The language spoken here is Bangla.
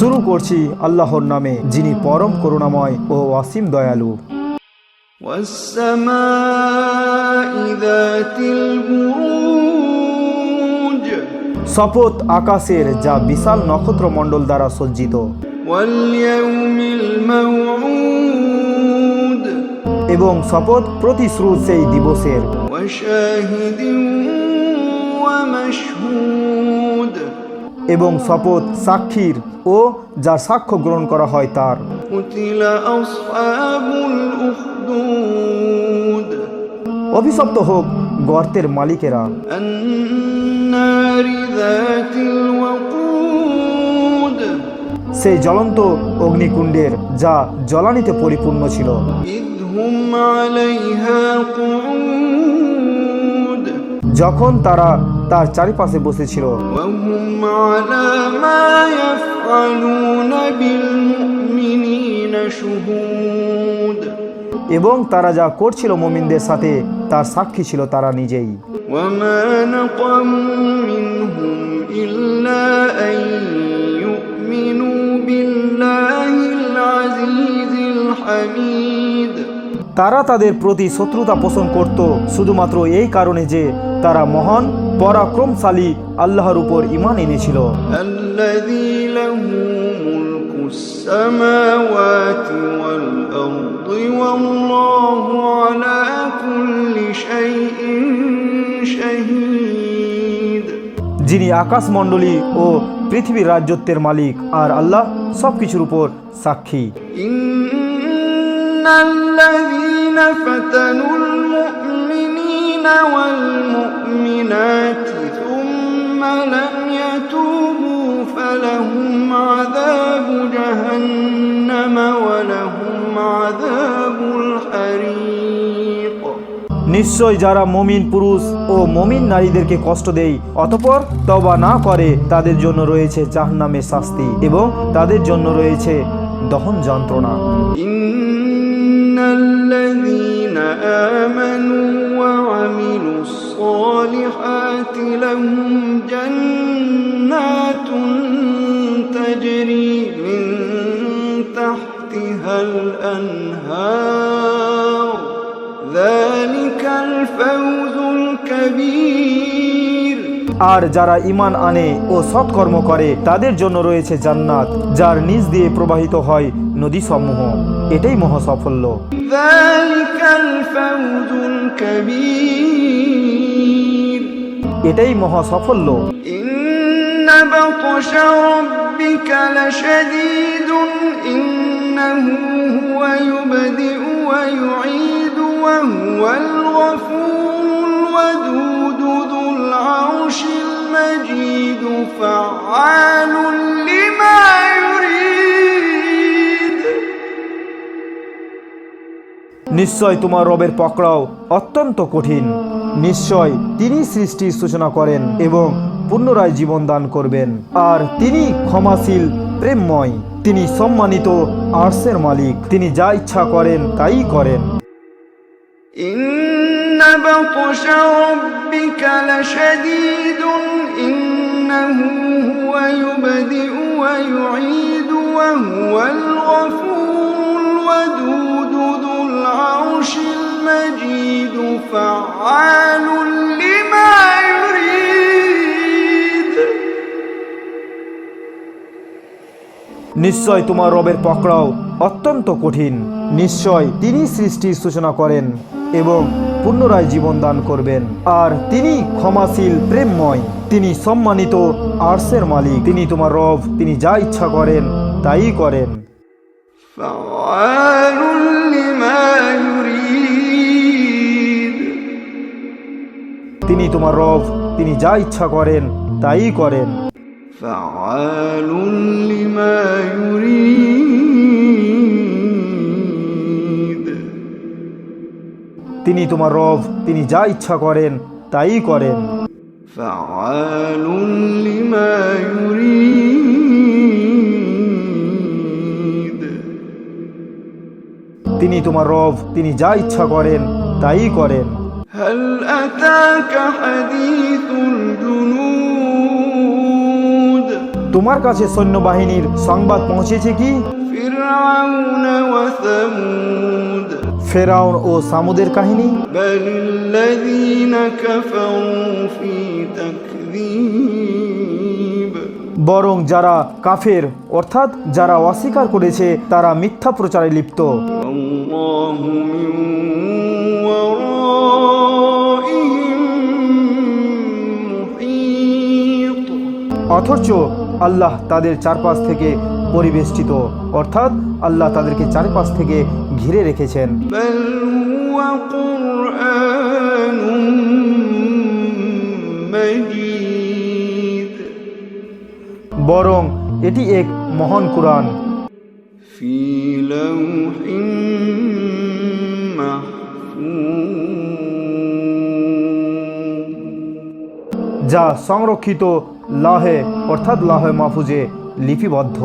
শুরু করছি আল্লাহর নামে যিনি পরম করুণাময় ও অসীম দয়ালু। শপথ আকাশের যা বিশাল নক্ষত্রমণ্ডল দ্বারা সজ্জিত। এবং শপথ প্রতিশ্রুত সেই দিবসের। এবং শপথ সাক্ষীর ও যার সাক্ষ্য গ্রহণ করা হয় তার। অভিশপ্ত হোক গর্তের মালিকেরা। সেই জ্বলন্ত অগ্নিকুণ্ডের যা জ্বলানিতে পরিপূর্ণ ছিল। যখন তারা তার চারিপাশে বসেছিল। এবং তারা যা করছিল মোমিনদের সাথে তার সাক্ষী ছিল তারা নিজেই। তারা তাদের প্রতি শত্রুতা পোষণ করত শুধুমাত্র এই কারণে যে তারা মহান পরাক্রমশালী আল্লাহর উপর ইমান এনেছিল। যিনি আকাশমণ্ডলী ও পৃথিবীর রাজ্যত্বের মালিক আর আল্লাহ সবকিছুর উপর সাক্ষী। ইন্নাল্লাযীনা ফাতানুল والمؤمنات ثم لم يتوبوا فلهم عذاب جهنم ولهم عذاب الحريق নিশ্চয় যারা মমিন পুরুষ ও মমিন নারীদেরকে কষ্ট দেয় অতপর তবা না করে তাদের জন্য রয়েছে জাহান্নামের শাস্তি এবং তাদের জন্য রয়েছে দহন যন্ত্রণা إن الذين آمنوا وعملوا الصالحات لهم جنات تجري من تحتها الأنهار ذلك الفوز الكبير আর যারা ইমান আনে ও সৎকর্ম করে তাদের জন্য রয়েছে জান্নাত যার নিজ দিয়ে প্রবাহিত হয় নদী সমূহ এটাই মহাসাফল্য ذلك الفوز الكبير এটাই মহাসাফল্য إن নিশ্চয় তোমার রবের পকড়াও অত্যন্ত কঠিন নিশ্চয় তিনি সৃষ্টির সূচনা করেন এবং পুনরায় জীবন দান করবেন আর তিনি ক্ষমাশীল প্রেমময় তিনি সম্মানিত আর্সের মালিক তিনি যা ইচ্ছা করেন তাই করেন إن بطش ربك لشديد إنه هو يبدئ ويعيد وهو الغفور فعال لما يريد নিশ্চয় তোমার রবের পকড়াও অত্যন্ত কঠিন নিশ্চয় তিনি সৃষ্টির সূচনা করেন এবং পুনরায় জীবন দান করবেন আর তিনি ক্ষমাশীল প্রেমময় তিনি সম্মানিত আর্সের মালিক তিনি তোমার রব তিনি যা ইচ্ছা করেন তাই করেন তিনি তোমার রব তিনি যা ইচ্ছা করেন তাই করেন। তিনি তোমার রব তিনি যা ইচ্ছা করেন তাই করেন। তিনি তোমার রব তিনি যা ইচ্ছা করেন তাই করেন। হ্যালো أتاك حديث الجنود তোমার তোমার কাছে সৈন্যবাহিনীর সংবাদ পৌঁছেছে কি فرعون وثمود ফেরাউন ও সামুদের কাহিনী بل الذين كفروا في تكذيب বরং যারা কাফের অর্থাৎ যারা অস্বীকার করেছে তারা মিথ্যা প্রচারে লিপ্ত والله من অথচ আল্লাহ তাদের চারপাশ থেকে পরিবেষ্টিত অর্থাৎ আল্লাহ তাদেরকে চারপাশ থেকে ঘিরে রেখেছেন بل هو قرآن مجيد বরং এটি এক মহান কোরআন في لوح محفوظ যা সংরক্ষিত লাহে অর্থাৎ লাহে মাহফুজে লিপিবদ্ধ।